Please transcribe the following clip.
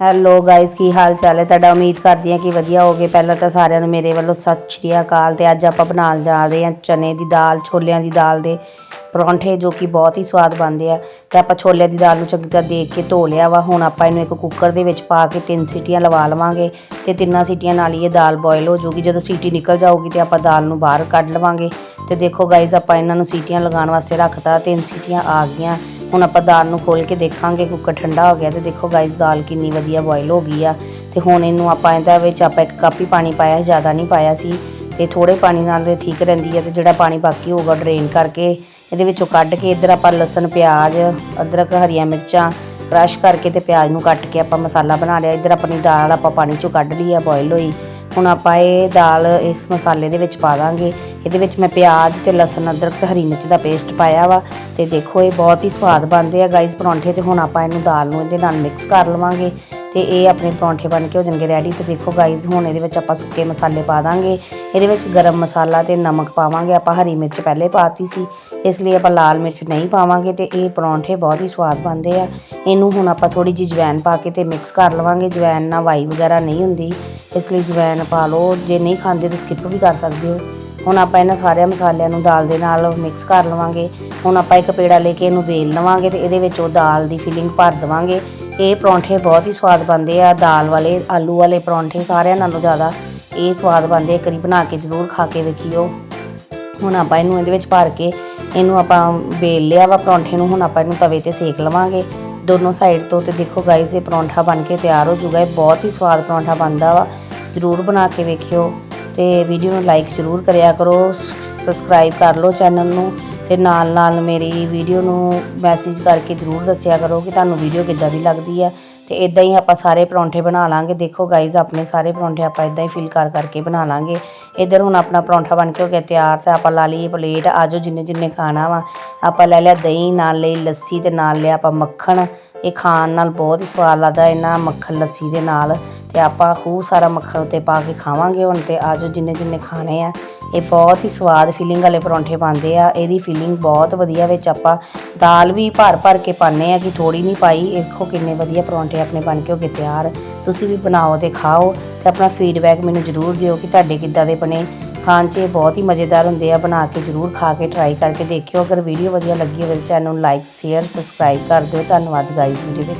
Hello guys ਕੀ ਹਾਲ ਚਾਲ ਹੈ? ਤੁਹਾਡਾ ਉਮੀਦ ਕਰਦੀ ਹਾਂ ਕਿ ਵਧੀਆ ਹੋਗੇ ਪਹਿਲਾਂ ਤਾਂ ਸਾਰਿਆਂ ਨੂੰ ਮੇਰੇ ਵੱਲੋਂ ਸਤਿ ਸ਼੍ਰੀ ਅਕਾਲ ਤੇ ਅੱਜ ਆਪਾਂ ਬਣਾਉਣ ਜਾ ਰਹੇ ਹਾਂ ਚਨੇ ਦੀ ਦਾਲ, ਛੋਲਿਆਂ ਦੀ ਦਾਲ ਦੇ ਪਰੌਂਠੇ ਜੋ ਕਿ ਬਹੁਤ ਹੀ ਸਵਾਦ ਬਣਦੇ ਆ। ਤੇ ਆਪਾਂ ਛੋਲਿਆਂ ਦੀ ਦਾਲ ਨੂੰ ਚੰਗੀ ਤਰ੍ਹਾਂ ਦੇਖ ਕੇ ਧੋ ਲਿਆ ਵਾ। ਹੁਣ ਆਪਾਂ ਇਹਨੂੰ ਇੱਕ ਕੁੱਕਰ ਦੇ ਵਿੱਚ ਪਾ ਕੇ ਤਿੰਨ ਸੀਟੀਆਂ ਲਵਾ ਲਵਾਂਗੇ ਤੇ ਤਿੰਨਾਂ ਸੀਟੀਆਂ ਨਾਲ ਹੀ ਇਹ ਦਾਲ ਬੋਇਲ ਹੋ ਜਾਊਗੀ। ਜਦੋਂ ਸੀਟੀ ਨਿਕਲ ਜਾਊਗੀ ਤੇ ਆਪਾਂ ਦਾਲ ਨੂੰ ਬਾਹਰ ਕੱਢ ਲਵਾਂਗੇ। ਤੇ ਦੇਖੋ ਗਾਇਸ ਆਪਾਂ ਇਹਨਾਂ ਨੂੰ ਸੀਟੀਆਂ ਲਗਾਉਣ ਵਾਸਤੇ ਰੱਖਤਾ। ਤਿੰਨ ਸੀਟੀਆਂ ਆ ਗਈਆਂ। ਹੁਣ ਆਪਾਂ ਦਾਲ ਨੂੰ ਖੋਲ ਕੇ ਦੇਖਾਂਗੇ, ਕੁੱਕਰ ਠੰਡਾ ਹੋ ਗਿਆ ਤੇ ਦੇਖੋ ਗਾਇਸ ਦਾਲ ਕਿੰਨੀ ਵਧੀਆ ਬੋਇਲ ਹੋ ਗਈ ਆ। ਤੇ ਹੁਣ ਇਹਨੂੰ ਆਪਾਂ ਇਹਦਾ ਵਿੱਚ ਆਪਾਂ ਇੱਕ ਕੱਪ ਹੀ ਪਾਣੀ ਪਾਇਆ, ਜ਼ਿਆਦਾ ਨਹੀਂ ਪਾਇਆ ਸੀ। ਤੇ ਥੋੜੇ ਪਾਣੀ ਨਾਲ ਇਹ ਠੀਕ ਰਹਿੰਦੀ ਹੈ ਤੇ ਜਿਹੜਾ ਪਾਣੀ ਬਾਕੀ ਹੋਊਗਾ ਡਰੇਨ ਕਰਕੇ ਇਹਦੇ ਵਿੱਚੋਂ ਕੱਢ ਕੇ ਇੱਧਰ ਆਪਾਂ ਲਸਣ, ਪਿਆਜ਼, ਅਦਰਕ, ਹਰੀਆਂ ਮਿਰਚਾਂ ਕ੍ਰਸ਼ ਕਰਕੇ ਤੇ ਪਿਆਜ਼ ਨੂੰ ਕੱਟ ਕੇ ਆਪਾਂ ਮਸਾਲਾ ਬਣਾ ਲਿਆ। ਇੱਧਰ ਆਪਣੀ ਦਾਲ ਆਪਾਂ ਪਾਣੀ ਚੋਂ ਕੱਢ ਲਈ ਆ ਬੋਇਲ ਹੋਈ। ਹੁਣ ਆਪਾਂ ਇਹ ਦਾਲ ਇਸ ਮਸਾਲੇ ਦੇ ਵਿੱਚ ਪਾ ਦਾਂਗੇ। ਇਹਦੇ ਵਿੱਚ ਮੈਂ ਪਿਆਜ਼ ਤੇ ਲਸਣ, ਅਦਰਕ ਤੇ ਹਰੀ ਮਿਰਚ ਦਾ ਪੇਸਟ ਪਾਇਆ ਵਾ ਤੇ ਦੇਖੋ ਇਹ ਬਹੁਤ ਹੀ ਸਵਾਦ ਬਣਦੇ ਆ ਗਾਈਸ ਪਰੌਂਠੇ ਤੇ ਹੁਣ ਆਪਾਂ ਇਹਨੂੰ ਦਾਲ ਨੂੰ ਇਹਦੇ ਨਾਲ ਮਿਕਸ ਕਰ ਲਵਾਂਗੇ ਤੇ ਇਹ ਆਪਣੇ ਪਰੌਂਠੇ ਬਣ ਕੇ ਹੋ ਜਾਣਗੇ ਰੈਡੀ ਤੇ ਦੇਖੋ ਗਾਈਸ ਹੁਣ ਇਹਦੇ ਵਿੱਚ ਆਪਾਂ ਸੁੱਕੇ ਮਸਾਲੇ ਪਾ ਦਾਂਗੇ। ਇਹਦੇ ਵਿੱਚ ਗਰਮ ਮਸਾਲਾ ਤੇ ਨਮਕ ਪਾਵਾਂਗੇ। ਆਪਾਂ ਹਰੀ ਮਿਰਚ ਪਹਿਲੇ ਪਾਤੀ ਸੀ, ਇਸ ਲਈ ਆਪਾਂ ਲਾਲ ਮਿਰਚ ਨਹੀਂ ਪਾਵਾਂਗੇ ਤੇ ਇਹ ਪਰੌਂਠੇ ਬਹੁਤ ਹੀ ਸਵਾਦ ਬਣਦੇ ਆ। ਇਹਨੂੰ ਹੁਣ ਆਪਾਂ ਥੋੜੀ ਜਿਹੀ ਜਵੈਨ ਪਾ ਕੇ ਤੇ ਮਿਕਸ ਕਰ ਲਵਾਂਗੇ। ਜਵੈਨ ਨਾਲ ਵਾਈ ਵਗੈਰਾ ਨਹੀਂ ਹੁੰਦੀ। ਇਸ ਲਈ ਜਵੈਨ ਪਾ ਲਓ। ਜੇ ਨਹੀਂ ਖਾਂਦੇ ਤਾਂ ਸਕਿਪ ਵੀ ਕਰ ਸਕਦੇ ਹੋ। ਹੁਣ ਆਪਾਂ ਇਹਨਾਂ ਸਾਰਿਆਂ ਮਸਾਲਿਆਂ ਨੂੰ ਦਾਲ ਦੇ ਨਾਲ ਮਿਕਸ ਕਰ ਲਵਾਂਗੇ। ਹੁਣ ਆਪਾਂ ਇੱਕ ਪੇੜਾ ਲੈ ਕੇ ਇਹਨੂੰ ਵੇਲ ਲਵਾਂਗੇ ਤੇ ਇਹਦੇ ਵਿੱਚ ਉਹ ਦਾਲ ਦੀ ਫਿਲਿੰਗ ਭਰ ਦੇਵਾਂਗੇ। ਇਹ ਪਰੌਂਠੇ ਬਹੁਤ ਹੀ ਸਵਾਦ ਬਣਦੇ ਆ। ਦਾਲ ਵਾਲੇ, ਆਲੂ ਵਾਲੇ ਪਰੌਂਠੇ ਸਾਰਿਆਂ ਨਾਲੋਂ ਜ਼ਿਆਦਾ ਇਹ ਸਵਾਦ ਬਣਦੇ ਆ। ਕਰੀ ਬਣਾ ਕੇ ਜ਼ਰੂਰ ਖਾ ਕੇ ਵੇਖਿਓ। ਹੁਣ ਆਪਾਂ ਇਹਨੂੰ ਇਹਦੇ ਵਿੱਚ ਭਰ ਕੇ ਇਹਨੂੰ ਆਪਾਂ ਵੇਲ ਲਿਆ ਵਾ ਪਰੌਂਠੇ ਨੂੰ। ਹੁਣ ਆਪਾਂ ਇਹਨੂੰ ਤਵੇ ਤੇ ਸੇਕ ਲਵਾਂਗੇ। ਦੋਨੋਂ ਸਾਈਡ ਤੋਂ ਤੇ ਦੇਖੋ ਗਾਈਸ ਇਹ ਪਰੌਂਠਾ ਬਣ ਕੇ ਤਿਆਰ ਹੋ ਜੂਗਾ। ਇਹ ਬਹੁਤ ਹੀ ਸਵਾਦ ਪਰੌਂਠਾ ਬਣਦਾ ਵਾ। ਜ਼ਰੂਰ ਬਣਾ ਕੇ ਵੇਖਿਓ ਤੇ ਵੀਡੀਓ ਨੂੰ ਲਾਈਕ ਜ਼ਰੂਰ ਕਰਿਆ ਕਰੋ ਸਬਸਕ੍ਰਾਈਬ ਕਰ ਲਓ ਚੈਨਲ ਨੂੰ ਤੇ ਨਾਲ ਨਾਲ ਮੇਰੀ ਵੀਡੀਓ ਨੂੰ ਮੈਸੇਜ ਕਰਕੇ ਜ਼ਰੂਰ ਦੱਸਿਆ ਕਰੋ ਕਿ ਤੁਹਾਨੂੰ ਵੀਡੀਓ ਕਿੱਦਾਂ ਦੀ ਲੱਗਦੀ ਹੈ ਤੇ ਇਦਾਂ ਹੀ ਆਪਾਂ ਸਾਰੇ ਪਰੌਂਠੇ ਬਣਾ ਲਾਂਗੇ। ਦੇਖੋ ਗਾਈਜ਼ ਆਪਣੇ ਸਾਰੇ ਪਰੌਂਠੇ ਆਪਾਂ ਇਦਾਂ ਹੀ ਫਿਲ ਕਰ ਕਰਕੇ ਬਣਾ ਲਾਂਗੇ। ਇਧਰ ਹੁਣ ਆਪਣਾ ਪਰੌਂਠਾ ਬਣ ਕੇ ਹੋ ਗਿਆ ਤਿਆਰ ਤੇ ਆਪਾਂ ਲਾ ਲਈ ਪਲੇਟ ਆਜੋ ਜਿੰਨੇ ਜਿੰਨੇ ਖਾਣਾ ਵਾ, ਆਪਾਂ ਲੈ ਲਿਆ ਦਹੀਂ, ਨਾਲ ਲਈ ਲੱਸੀ ਤੇ ਨਾਲ ਲਿਆ ਆਪਾਂ ਮੱਖਣ। ਇਹ ਖਾਣ ਨਾਲ ਬਹੁਤ ਹੀ ਸਵਾਦ ਲੱਗਦਾ ਇਹਨਾਂ ਮੱਖਣ ਲੱਸੀ ਦੇ ਨਾਲ। ਤੇ ਆਪਾਂ ਖੂਬ ਸਾਰਾ ਮੱਖਣ ਉੱਤੇ ਪਾ ਕੇ ਖਾਵਾਂਗੇ ਹੁਣ ਤੇ ਆਜੋ ਜਿੰਨੇ ਜਿੰਨੇ ਖਾਣੇ ਆ, ਇਹ ਬਹੁਤ ਹੀ ਸਵਾਦ ਫੀਲਿੰਗ ਵਾਲੇ ਪਰੌਂਠੇ ਬਣਦੇ ਆ, ਇਹਦੀ ਫੀਲਿੰਗ ਬਹੁਤ ਵਧੀਆ ਵਿੱਚ ਆਪਾਂ ਦਾਲ ਵੀ ਭਰ ਭਰ ਕੇ ਪਾਣੇ ਆ ਕਿ ਥੋੜੀ ਨਹੀਂ ਪਾਈ ਦੇਖੋ ਕਿੰਨੇ ਵਧੀਆ ਪਰੌਂਠੇ ਆਪਣੇ ਬਣ ਕੇ ਹੋ ਗਏ ਤਿਆਰ। ਤੁਸੀਂ ਵੀ ਬਣਾਓ ਤੇ ਖਾਓ ਤੇ ਆਪਣਾ ਫੀਡਬੈਕ ਮੈਨੂੰ ਜ਼ਰੂਰ ਦਿਓ ਕਿ ਤੁਹਾਡੇ ਕਿੱਦਾਂ ਦੇ ਬਣੇ। ਖਾਣ 'ਚ ਇਹ ਬਹੁਤ ਹੀ ਮਜ਼ੇਦਾਰ ਹੁੰਦੇ ਆ, ਬਣਾ ਕੇ ਜ਼ਰੂਰ ਖਾ ਕੇ ਟਰਾਈ ਕਰਕੇ ਦੇਖਿਓ। ਅਗਰ ਵੀਡੀਓ ਵਧੀਆ ਲੱਗੀ ਹੋਵੇ ਚੈਨਲ ਨੂੰ ਲਾਈਕ ਸ਼ੇਅਰ ਸਬਸਕ੍ਰਾਈਬ ਕਰ ਦਿਓ। ਧੰਨਵਾਦ ਗਾਈਜ਼ ਵੀਡੀਓ ਦੇ